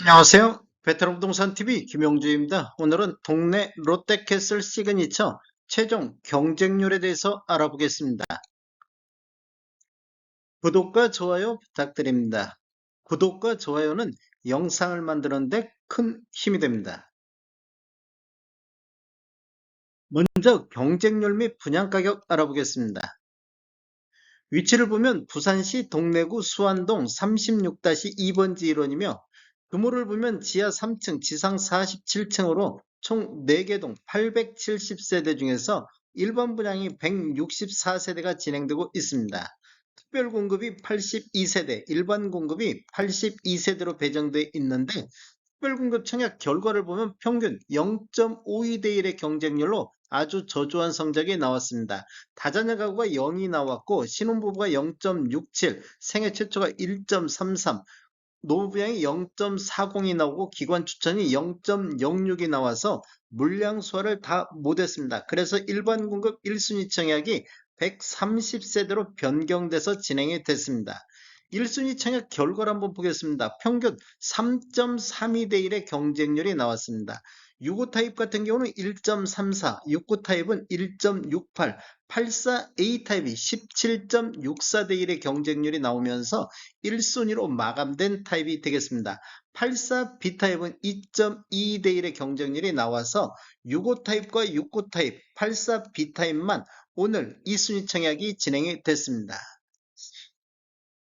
안녕하세요. 베테랑 부동산 TV 김용주입니다. 오늘은 동네 롯데캐슬 시그니처 최종 경쟁률에 대해서 알아보겠습니다. 구독과 좋아요 부탁드립니다. 구독과 좋아요는 영상을 만드는데 큰 힘이 됩니다. 먼저 경쟁률 및 분양가격 알아보겠습니다. 위치를 보면 부산시 동래구 수안동 36-2번지 1원이며 규모를 보면 지하 3층, 지상 47층으로 총 4개 동 870세대 중에서 일반 분양이 164세대가 진행되고 있습니다. 특별 공급이 82세대, 일반 공급이 82세대로 배정되어 있는데 특별 공급 청약 결과를 보면 평균 0.52대 1의 경쟁률로 아주 저조한 성적이 나왔습니다. 다자녀 가구가 0이 나왔고 신혼부부가 0.67, 생애 최초가 1.33, 노부양이 0.40이 나오고 기관 추천이 0.06이 나와서 물량 소화를 다 못했습니다. 그래서 일반 공급 1순위 청약이 130세대로 변경돼서 진행이 됐습니다. 1순위 청약 결과를 한번 보겠습니다. 평균 3.32대 1의 경쟁률이 나왔습니다. 6호 타입 같은 경우는 1.34, 6호 타입은 1.68, 84A 타입이 17.64대 1의 경쟁률이 나오면서 1순위로 마감된 타입이 되겠습니다. 84B 타입은 2.22대 1의 경쟁률이 나와서 6호 타입과 6호 타입, 84B 타입만 오늘 2순위 청약이 진행이 됐습니다.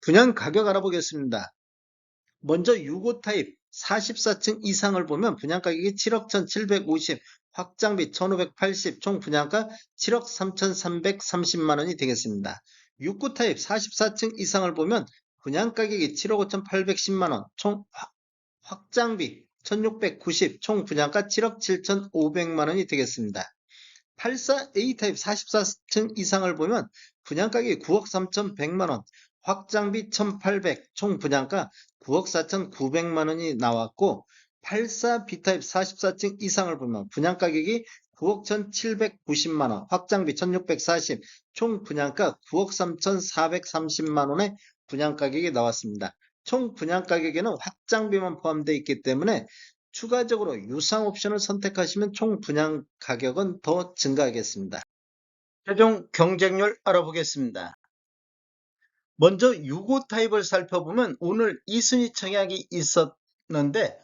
분양 가격 알아보겠습니다. 먼저 6호 타입 44층 이상을 보면 분양 가격이 7억 1750, 확장비 1580, 총 분양가 7억 3330만 원이 되겠습니다. 6구 타입 44층 이상을 보면 분양 가격이 7억 5810만 원, 총 확장비 1690, 총 분양가 7억 7500만 원이 되겠습니다. 84A 타입 44층 이상을 보면 분양가격이 9억 3100만 원, 확장비 1800, 총 분양가 9억 4,900만 원이 나왔고 84B 타입 44층 이상을 보면 분양 가격이 9억 1,790만 원, 확장비 1,640, 총 분양가 9억 3,430만 원의 분양 가격이 나왔습니다. 총 분양 가격에는 확장비만 포함되어 있기 때문에 추가적으로 유상 옵션을 선택하시면 총 분양 가격은 더 증가하겠습니다. 최종 경쟁률 알아보겠습니다. 먼저 6호 타입을 살펴보면 오늘 2순위 청약이 있었는데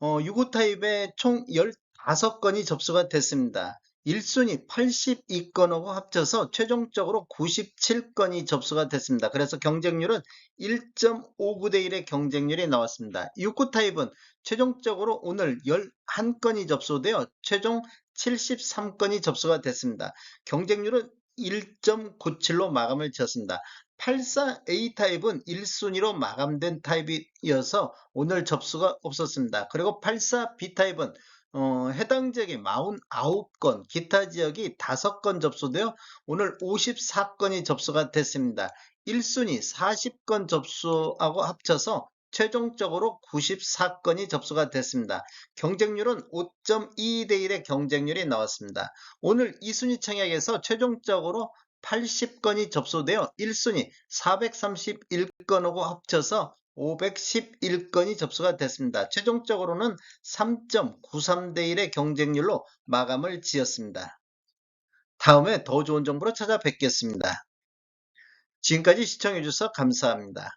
어, 6호 타입에 총 15건이 접수가 됐습니다. 1순위 82건하고 합쳐서 최종적으로 97건이 접수가 됐습니다. 그래서 경쟁률은 1.59 대 1의 경쟁률이 나왔습니다. 6호 타입은 최종적으로 오늘 11건이 접수되어 최종 73건이 접수가 됐습니다. 경쟁률은 1.97로 마감을 지었습니다. 84A 타입은 1순위로 마감된 타입이어서 오늘 접수가 없었습니다. 그리고 84B 타입은 어, 해당 지역이 49건, 기타 지역이 5건 접수되어 오늘 54건이 접수가 됐습니다. 1순위 40건 접수하고 합쳐서 최종적으로 94건이 접수가 됐습니다. 경쟁률은 5.22대 1의 경쟁률이 나왔습니다. 오늘 2순위 청약에서 최종적으로 80건이 접수되어 1순위 431건하고 합쳐서 511건이 접수가 됐습니다. 최종적으로는 3.93대 1의 경쟁률로 마감을 지었습니다. 다음에 더 좋은 정보로 찾아뵙겠습니다. 지금까지 시청해주셔서 감사합니다.